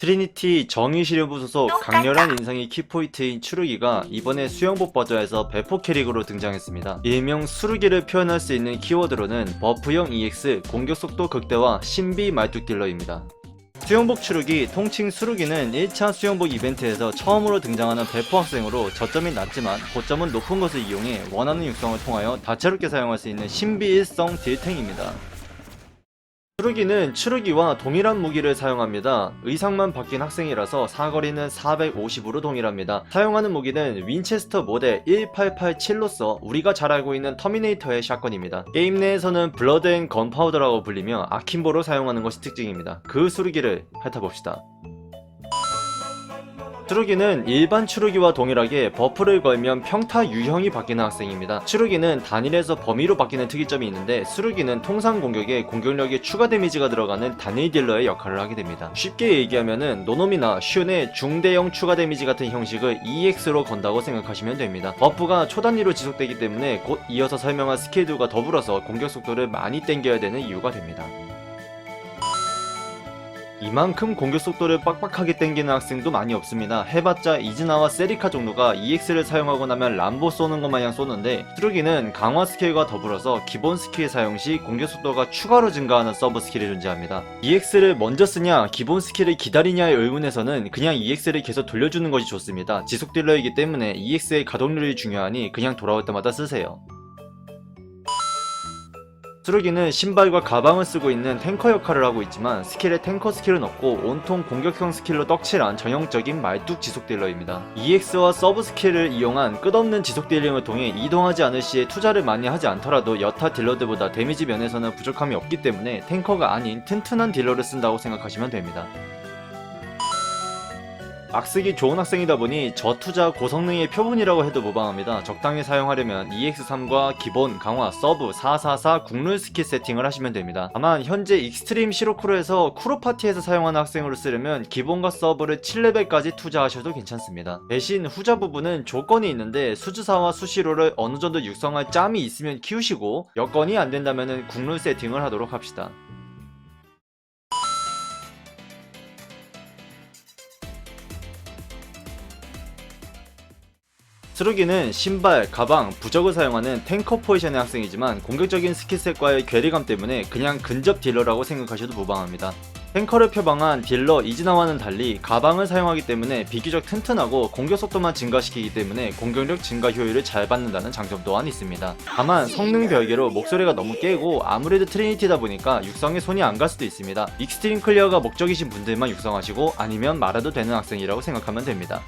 트리니티 정의시련부 소속 강렬한 인상이 키포인트인 추르기가 이번에 수영복 버전에서 배포 캐릭으로 등장했습니다. 일명 수르기를 표현할 수 있는 키워드로는 버프형 EX, 공격속도 극대화, 신비 말뚝 딜러입니다. 수영복 추르기, 통칭 수르기는 1차 수영복 이벤트에서 처음으로 등장하는 배포 학생으로 저점이 낮지만 고점은 높은 것을 이용해 원하는 육성을 통하여 다채롭게 사용할 수 있는 신비 일성 딜탱입니다. 추르기는 추르기와 동일한 무기를 사용합니다. 의상만 바뀐 학생이라서 사거리는 450으로 동일합니다. 사용하는 무기는 윈체스터 모델 1887로서 우리가 잘 알고 있는 터미네이터의 샷건입니다. 게임 내에서는 블러드 앤 건파우더라고 불리며 아킨보로 사용하는 것이 특징입니다. 그 수르기를 핥아봅시다. 추르기는 일반 추르기와 동일하게 버프를 걸면 평타 유형이 바뀌는 학생입니다. 추르기는 단일에서 범위로 바뀌는 특이점이 있는데 수르기는 통상 공격에 공격력에 추가 데미지가 들어가는 단일 딜러의 역할을 하게 됩니다. 쉽게 얘기하면은 노놈이나 슌의 중대형 추가 데미지 같은 형식을 EX로 건다고 생각하시면 됩니다. 버프가 초단위로 지속되기 때문에 곧 이어서 설명할 스킬들과 더불어서 공격 속도를 많이 땡겨야 되는 이유가 됩니다. 이만큼 공격 속도를 빡빡하게 땡기는 학생도 많이 없습니다. 해봤자 이즈나와 세리카 정도가 EX를 사용하고 나면 람보 쏘는 것 마냥 쏘는데 트루기는 강화 스킬과 더불어서 기본 스킬 사용 시 공격 속도가 추가로 증가하는 서브 스킬이 존재합니다. EX를 먼저 쓰냐 기본 스킬을 기다리냐의 의문에서는 그냥 EX를 계속 돌려주는 것이 좋습니다. 지속 딜러이기 때문에 EX의 가동률이 중요하니 그냥 돌아올 때마다 쓰세요. 수르기는 신발과 가방을 쓰고 있는 탱커 역할을 하고 있지만 스킬에 탱커 스킬은 없고 온통 공격형 스킬로 떡칠한 전형적인 말뚝 지속 딜러입니다. EX와 서브 스킬을 이용한 끝없는 지속 딜링을 통해 이동하지 않을 시에 투자를 많이 하지 않더라도 여타 딜러들보다 데미지 면에서는 부족함이 없기 때문에 탱커가 아닌 튼튼한 딜러를 쓴다고 생각하시면 됩니다. 막 쓰기 좋은 학생이다 보니 저투자 고성능의 표본이라고 해도 무방합니다. 적당히 사용하려면 EX3과 기본, 강화, 서브, 444 국룰 스킬 세팅을 하시면 됩니다. 다만 현재 익스트림 시로크로에서 쿠로 파티에서 사용하는 학생으로 쓰려면 기본과 서브를 7레벨까지 투자하셔도 괜찮습니다. 대신 후자 부분은 조건이 있는데 수주사와 수시로를 어느 정도 육성할 짬이 있으면 키우시고 여건이 안 된다면 국룰 세팅을 하도록 합시다. 스루기는 신발, 가방, 부적을 사용하는 탱커 포지션의 학생이지만 공격적인 스킬셋과의 괴리감 때문에 그냥 근접 딜러라고 생각하셔도 무방합니다. 탱커를 표방한 딜러 이즈나와는 달리 가방을 사용하기 때문에 비교적 튼튼하고 공격 속도만 증가시키기 때문에 공격력 증가 효율을 잘 받는다는 장점 또한 있습니다. 다만 성능 별개로 목소리가 너무 깨고 아무래도 트리니티다 보니까 육성에 손이 안 갈 수도 있습니다. 익스트림 클리어가 목적이신 분들만 육성하시고 아니면 말아도 되는 학생이라고 생각하면 됩니다.